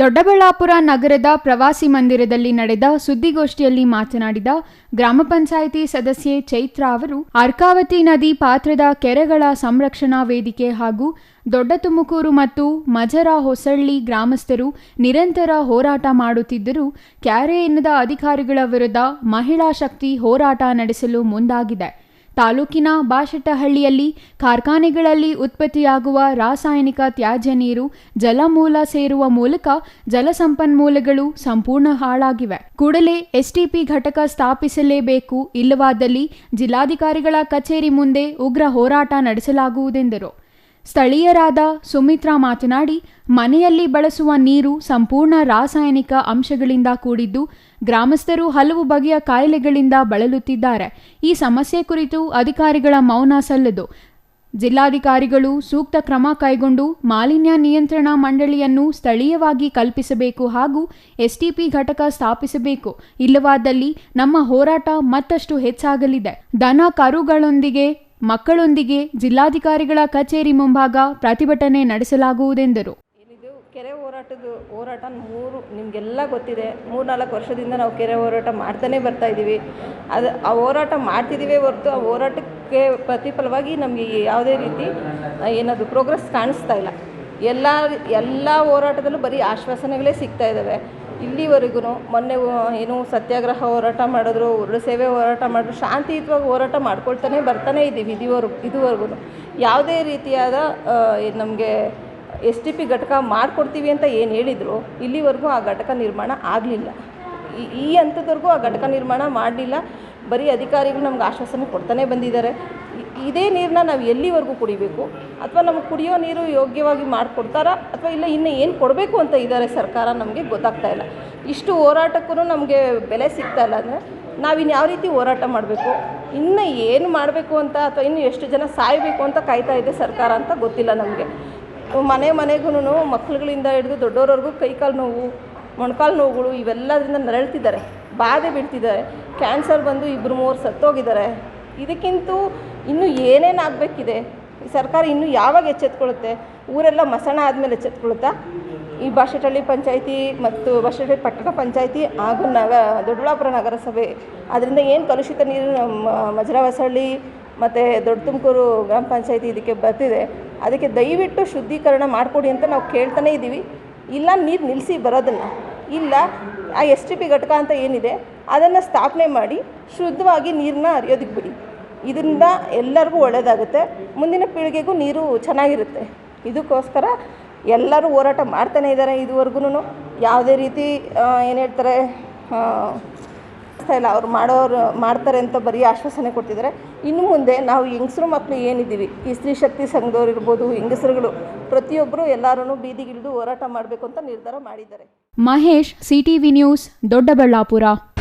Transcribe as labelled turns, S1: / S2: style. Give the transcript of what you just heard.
S1: ದೊಡ್ಡಬಳ್ಳಾಪುರ ನಗರದ ಪ್ರವಾಸಿ ಮಂದಿರದಲ್ಲಿ ನಡೆದ ಸುದ್ದಿಗೋಷ್ಠಿಯಲ್ಲಿ ಮಾತನಾಡಿದ ಗ್ರಾಮ ಪಂಚಾಯಿತಿ ಸದಸ್ಯೆ ಚೈತ್ರ ಅವರು ಅರ್ಕಾವತಿ ನದಿ ಪಾತ್ರದ ಕೆರೆಗಳ ಸಂರಕ್ಷಣಾ ವೇದಿಕೆ ಹಾಗೂ ದೊಡ್ಡ ತುಮಕೂರು ಮತ್ತು ಮಜರ ಹೊಸಳ್ಳಿ ಗ್ರಾಮಸ್ಥರು ನಿರಂತರ ಹೋರಾಟ ಮಾಡುತ್ತಿದ್ದರೂ ಕ್ಯಾರೆ ಎನ್ನದ ಅಧಿಕಾರಿಗಳ ವಿರುದ್ಧ ಮಹಿಳಾ ಶಕ್ತಿ ಹೋರಾಟ ನಡೆಸಲು ಮುಂದಾಗಿದೆ ತಾಲೂಕಿನ ಬಾಶೆಟ್ಟಹಳ್ಳಿಯಲ್ಲಿ ಕಾರ್ಖಾನೆಗಳಲ್ಲಿ ಉತ್ಪತ್ತಿಯಾಗುವ ರಾಸಾಯನಿಕ ತ್ಯಾಜ್ಯ ನೀರು ಜಲಮೂಲ ಸೇರುವ ಮೂಲಕ ಜಲಸಂಪನ್ಮೂಲಗಳು ಸಂಪೂರ್ಣ ಹಾಳಾಗಿವೆ ಕೂಡಲೇ ಎಸ್ಟಿಪಿ ಘಟಕ ಸ್ಥಾಪಿಸಲೇಬೇಕು ಇಲ್ಲವಾದಲ್ಲಿ ಜಿಲ್ಲಾಧಿಕಾರಿಗಳ ಕಚೇರಿ ಮುಂದೆ ಉಗ್ರ ಹೋರಾಟ ನಡೆಸಲಾಗುವುದೆಂದರು ಸ್ಥಳೀಯರಾದ ಸುಮಿತ್ರಾ ಮಾತನಾಡಿ ಮನೆಯಲ್ಲಿ ಬಳಸುವ ನೀರು ಸಂಪೂರ್ಣ ರಾಸಾಯನಿಕ ಅಂಶಗಳಿಂದ ಕೂಡಿದ್ದು ಗ್ರಾಮಸ್ಥರು ಹಲವು ಬಗೆಯ ಕಾಯಿಲೆಗಳಿಂದ ಬಳಲುತ್ತಿದ್ದಾರೆ ಈ ಸಮಸ್ಯೆ ಕುರಿತು ಅಧಿಕಾರಿಗಳ ಮೌನ ಸಲ್ಲದು ಜಿಲ್ಲಾಧಿಕಾರಿಗಳು ಸೂಕ್ತ ಕ್ರಮ ಕೈಗೊಂಡು ಮಾಲಿನ್ಯ ನಿಯಂತ್ರಣ ಮಂಡಳಿಯನ್ನು ಸ್ಥಳೀಯವಾಗಿ ಕಲ್ಪಿಸಬೇಕು ಹಾಗೂ ಎಸ್ಟಿಪಿ ಘಟಕ ಸ್ಥಾಪಿಸಬೇಕು ಇಲ್ಲವಾದಲ್ಲಿ ನಮ್ಮ ಹೋರಾಟ ಮತ್ತಷ್ಟು ಹೆಚ್ಚಾಗಲಿದೆ ದನ ಕರುಗಳೊಂದಿಗೆ ಮಕ್ಕಳೊಂದಿಗೆ ಜಿಲ್ಲಾಧಿಕಾರಿಗಳ ಕಚೇರಿ ಮುಂಭಾಗ ಪ್ರತಿಭಟನೆ ನಡೆಸಲಾಗುವುದೆಂದರು
S2: ಕೆರೆ ಹೋರಾಟದ ಹೋರಾಟ ಮೂರು ನಿಮಗೆಲ್ಲ ಗೊತ್ತಿದೆ ಮೂರ್ನಾಲ್ಕು ವರ್ಷದಿಂದ ನಾವು ಕೆರೆ ಹೋರಾಟ ಮಾಡ್ತಾನೆ ಬರ್ತಾ ಇದ್ದೀವಿ ಅದು ಆ ಹೋರಾಟ ಮಾಡ್ತಿದ್ದೀವಿ ಹೊರತು ಆ ಹೋರಾಟಕ್ಕೆ ಪ್ರತಿಫಲವಾಗಿ ನಮಗೆ ಯಾವುದೇ ರೀತಿ ಏನಾದರೂ ಪ್ರೋಗ್ರೆಸ್ ಕಾಣಿಸ್ತಾ ಇಲ್ಲ ಎಲ್ಲ ಎಲ್ಲ ಹೋರಾಟದಲ್ಲೂ ಬರೀ ಆಶ್ವಾಸನೆಗಳೇ ಸಿಗ್ತಾ ಇದ್ದಾವೆ ಇಲ್ಲಿವರೆಗೂ ಮೊನ್ನೆ ಏನು ಸತ್ಯಾಗ್ರಹ ಹೋರಾಟ ಮಾಡಿದ್ರು ಸೇವೆ ಹೋರಾಟ ಮಾಡಿದ್ರು ಶಾಂತಿಯುತವಾಗಿ ಹೋರಾಟ ಮಾಡ್ಕೊಳ್ತಾನೆ ಬರ್ತಾನೆ ಇದ್ದೀವಿ ಇದುವರೆಗೂ ಇದುವರೆಗೂ ಯಾವುದೇ ರೀತಿಯಾದ ನಮಗೆ ಎಸ್ ಟಿ ಪಿ ಘಟಕ ಮಾಡಿಕೊಡ್ತೀವಿ ಅಂತ ಏನು ಹೇಳಿದರು ಇಲ್ಲಿವರೆಗೂ ಆ ಘಟಕ ನಿರ್ಮಾಣ ಆಗಲಿಲ್ಲ ಈ ಹಂತದವರೆಗೂ ಆ ಘಟಕ ನಿರ್ಮಾಣ ಮಾಡಲಿಲ್ಲ ಬರೀ ಅಧಿಕಾರಿಗಳು ನಮ್ಗೆ ಆಶ್ವಾಸನೆ ಕೊಡ್ತಾನೆ ಬಂದಿದ್ದಾರೆ ಇದೇ ನೀರನ್ನ ನಾವು ಎಲ್ಲಿವರೆಗೂ ಕುಡಿಬೇಕು ಅಥವಾ ನಮ್ಗೆ ಕುಡಿಯೋ ನೀರು ಯೋಗ್ಯವಾಗಿ ಮಾಡಿಕೊಡ್ತಾರಾ ಅಥವಾ ಇಲ್ಲ ಇನ್ನು ಏನು ಕೊಡಬೇಕು ಅಂತ ಇದ್ದಾರೆ ಸರ್ಕಾರ ನಮಗೆ ಗೊತ್ತಾಗ್ತಾ ಇಲ್ಲ ಇಷ್ಟು ಹೋರಾಟಕ್ಕೂ ನಮಗೆ ಬೆಲೆ ಸಿಗ್ತಾ ಇಲ್ಲ ಅಂದರೆ ನಾವಿನ್ನು ಯಾವ ರೀತಿ ಹೋರಾಟ ಮಾಡಬೇಕು ಇನ್ನು ಏನು ಮಾಡಬೇಕು ಅಂತ ಅಥವಾ ಇನ್ನು ಎಷ್ಟು ಜನ ಸಾಯಬೇಕು ಅಂತ ಕಾಯ್ತಾ ಇದೆ ಸರ್ಕಾರ ಅಂತ ಗೊತ್ತಿಲ್ಲ ನಮಗೆ ಮನೆ ಮನೆಗೂ ಮಕ್ಕಳುಗಳಿಂದ ಹಿಡಿದು ದೊಡ್ಡವ್ರವರೆಗೂ ಕೈಕಾಲು ನೋವು ಮೊಣಕಾಲು ನೋವುಗಳು ಇವೆಲ್ಲದರಿಂದ ನರಳ್ತಿದ್ದಾರೆ ಬಾಧೆ ಬಿಡ್ತಿದ್ದಾರೆ ಕ್ಯಾನ್ಸರ್ ಬಂದು ಇಬ್ಬರು ಮೂವರು ಸತ್ತೋಗಿದ್ದಾರೆ ಇದಕ್ಕಿಂತ ಇನ್ನೂ ಏನೇನು ಆಗಬೇಕಿದೆ ಸರ್ಕಾರ ಇನ್ನೂ ಯಾವಾಗ ಎಚ್ಚೆತ್ಕೊಳ್ಳುತ್ತೆ ಊರೆಲ್ಲ ಮಸಣ ಆದಮೇಲೆ ಎಚ್ಚೆತ್ಕೊಳ್ಳುತ್ತಾ ಈ ಬಾಷೆಟಳ್ಳಿ ಪಂಚಾಯಿತಿ ಮತ್ತು ಬಾಷೆಟಳ್ಳಿ ಪಟ್ಟಣ ಪಂಚಾಯಿತಿ ಹಾಗೂ ನಗ ದೊಡ್ಡಬಳ್ಳಾಪುರ ನಗರಸಭೆ ಅದರಿಂದ ಏನು ಕಲುಷಿತ ನೀರು ನಮ್ಮ ಮಜರಾವಸಹಳ್ಳಿ ಮತ್ತು ದೊಡ್ಡ ತುಮಕೂರು ಗ್ರಾಮ ಪಂಚಾಯಿತಿ ಇದಕ್ಕೆ ಬರ್ತಿದೆ ಅದಕ್ಕೆ ದಯವಿಟ್ಟು ಶುದ್ಧೀಕರಣ ಮಾಡಿಕೊಡಿ ಅಂತ ನಾವು ಕೇಳ್ತಾನೇ ಇದ್ದೀವಿ ಇಲ್ಲ ನೀರು ನಿಲ್ಲಿಸಿ ಬರೋದನ್ನು ಇಲ್ಲ ಆ ಎಸ್ ಟಿ ಪಿ ಘಟಕ ಅಂತ ಏನಿದೆ ಅದನ್ನು ಸ್ಥಾಪನೆ ಮಾಡಿ ಶುದ್ಧವಾಗಿ ನೀರನ್ನ ಹರಿಯೋದಕ್ಕೆ ಬಿಡಿ ಇದರಿಂದ ಎಲ್ಲರಿಗೂ ಒಳ್ಳೆಯದಾಗುತ್ತೆ ಮುಂದಿನ ಪೀಳಿಗೆಗೂ ನೀರು ಚೆನ್ನಾಗಿರುತ್ತೆ ಇದಕ್ಕೋಸ್ಕರ ಎಲ್ಲರೂ ಹೋರಾಟ ಮಾಡ್ತಾನೇ ಇದ್ದಾರೆ ಇದುವರೆಗೂ ಯಾವುದೇ ರೀತಿ ಏನು ಹೇಳ್ತಾರೆ ಅನ್ನಿಸ್ತಾ ಇಲ್ಲ ಅವ್ರು ಮಾಡೋರು ಮಾಡ್ತಾರೆ ಅಂತ ಬರೀ ಆಶ್ವಾಸನೆ ಕೊಟ್ಟಿದ್ದಾರೆ ಇನ್ನು ಮುಂದೆ ನಾವು ಹೆಂಗಸರು ಮಕ್ಕಳು ಏನಿದ್ದೀವಿ ಈ ಸ್ತ್ರೀ ಶಕ್ತಿ ಸಂಘದವ್ರು ಇರ್ಬೋದು ಹೆಂಗಸರುಗಳು ಪ್ರತಿಯೊಬ್ಬರು ಎಲ್ಲರೂ ಬೀದಿಗಿಳಿದು ಹೋರಾಟ ಮಾಡಬೇಕು ಅಂತ ನಿರ್ಧಾರ ಮಾಡಿದ್ದಾರೆ
S3: ಮಹೇಶ್ ಸಿಟಿವಿ ನ್ಯೂಸ್ ದೊಡ್ಡಬಳ್ಳಾಪುರ